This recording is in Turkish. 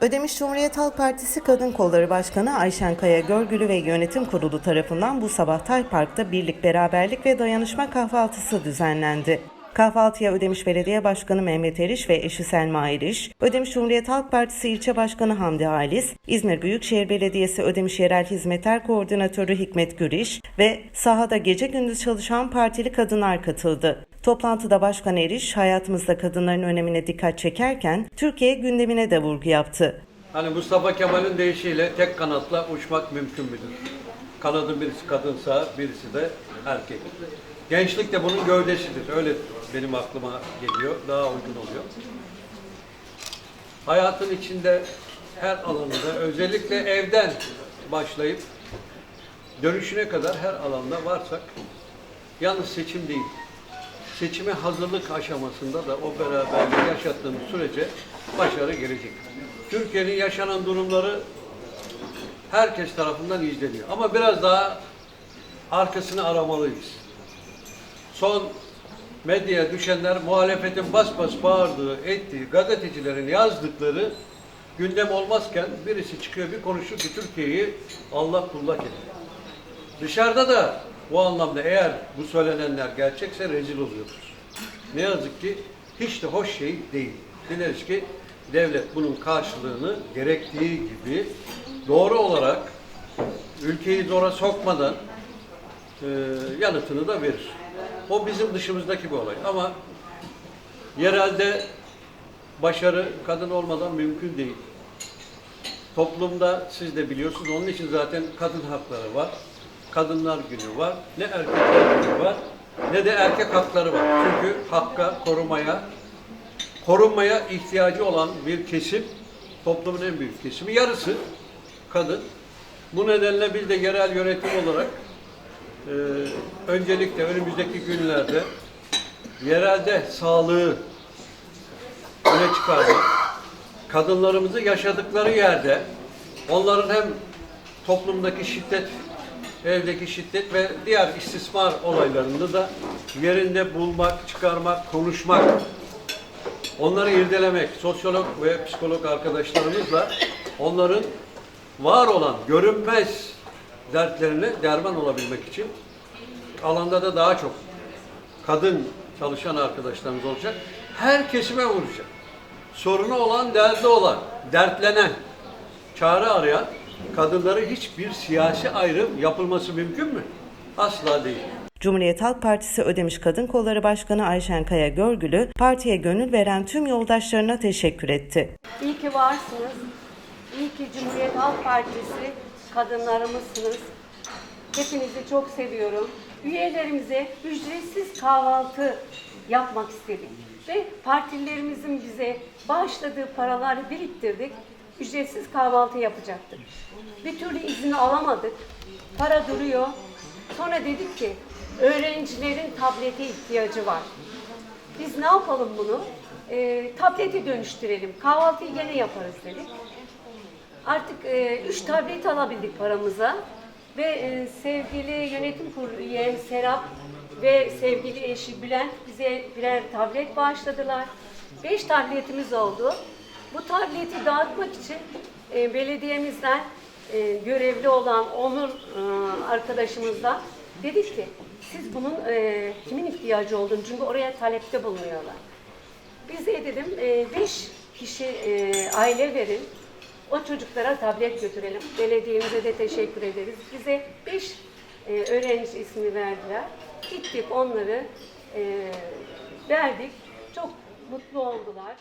Ödemiş Cumhuriyet Halk Partisi Kadın Kolları Başkanı Ayşen Kaya Görgülü ve Yönetim Kurulu tarafından bu sabah Tay Park'ta birlik, beraberlik ve dayanışma kahvaltısı düzenlendi. Kahvaltıya Ödemiş Belediye Başkanı Mehmet Eriş ve eşi Selma Eriş, Ödemiş Cumhuriyet Halk Partisi İlçe Başkanı Hamdi Halis, İzmir Büyükşehir Belediyesi Ödemiş Yerel Hizmetler Koordinatörü Hikmet Güriş ve sahada gece gündüz çalışan partili kadınlar katıldı. Toplantıda Başkan Eriş, hayatımızda kadınların önemine dikkat çekerken Türkiye gündemine de vurgu yaptı. Hani Mustafa Kemal'in deyişiyle tek kanatla uçmak mümkün müdür? Kanadın birisi kadınsa birisi de erkek. Gençlik de bunun gövdesidir. Öyle benim aklıma geliyor. Daha uygun oluyor. Hayatın içinde her alanında özellikle evden başlayıp dönüşüne kadar her alanda varsak yalnız seçim değil. Seçime hazırlık aşamasında da o beraberliği yaşattığımız sürece başarı gelecek. Türkiye'nin yaşanan durumları herkes tarafından izleniyor. Ama biraz daha arkasını aramalıyız. Son medyaya düşenler muhalefetin bas bas bağırdığı, ettiği, gazetecilerin yazdıkları gündem olmazken birisi çıkıyor bir konuşuyor ki Türkiye'yi Allah kullak ediyor. Dışarıda da bu anlamda eğer bu söylenenler gerçekse rezil oluyoruz. Ne yazık ki hiç de hoş şey değil. Dileriz ki devlet bunun karşılığını gerektiği gibi doğru olarak ülkeyi zora sokmadan e, yanıtını da verir. O bizim dışımızdaki bir olay. Ama yerelde başarı kadın olmadan mümkün değil. Toplumda siz de biliyorsunuz onun için zaten kadın hakları var. Kadınlar günü var. Ne erkekler günü var ne de erkek hakları var. Çünkü hakka, korumaya, korunmaya ihtiyacı olan bir kesim, toplumun en büyük kesimi yarısı kadın. Bu nedenle biz de yerel yönetim olarak e, öncelikle önümüzdeki günlerde yerelde sağlığı öne çıkarmak, kadınlarımızı yaşadıkları yerde onların hem toplumdaki şiddet, evdeki şiddet ve diğer istismar olaylarında da yerinde bulmak, çıkarmak, konuşmak, onları irdelemek, sosyolog ve psikolog arkadaşlarımızla onların var olan görünmez dertlerine derman olabilmek için alanda da daha çok kadın çalışan arkadaşlarımız olacak. Her kesime vuracak. Sorunu olan, derdi olan, dertlenen, çare arayan kadınları hiçbir siyasi ayrım yapılması mümkün mü? Asla değil. Cumhuriyet Halk Partisi Ödemiş Kadın Kolları Başkanı Ayşen Kaya Görgülü, partiye gönül veren tüm yoldaşlarına teşekkür etti. İyi ki varsınız. İyi ki Cumhuriyet Halk Partisi kadınlarımızsınız. Hepinizi çok seviyorum. Üyelerimize ücretsiz kahvaltı yapmak istedik. Ve partilerimizin bize bağışladığı paraları biriktirdik. Ücretsiz kahvaltı yapacaktık. Bir türlü izin alamadık. Para duruyor. Sonra dedik ki öğrencilerin tablete ihtiyacı var. Biz ne yapalım bunu? Ee, tableti dönüştürelim. Kahvaltıyı gene yaparız dedik. Artık e, üç tablet alabildik paramıza. Ve e, sevgili yönetim kurulu üyem Serap ve sevgili eşi Bülent bize birer tablet bağışladılar. Beş tabletimiz oldu. Bu tableti dağıtmak için e, belediyemizden e, görevli olan Onur e, arkadaşımızla dedik ki siz bunun e, kimin ihtiyacı olduğunu çünkü oraya talepte bulunuyorlar. Bize dedim 5 kişi e, aile verin. O çocuklara tablet götürelim. Belediyemize de teşekkür ederiz. Bize 5 öğrenci ismi verdiler. Gittik onları e, verdik. Çok mutlu oldular.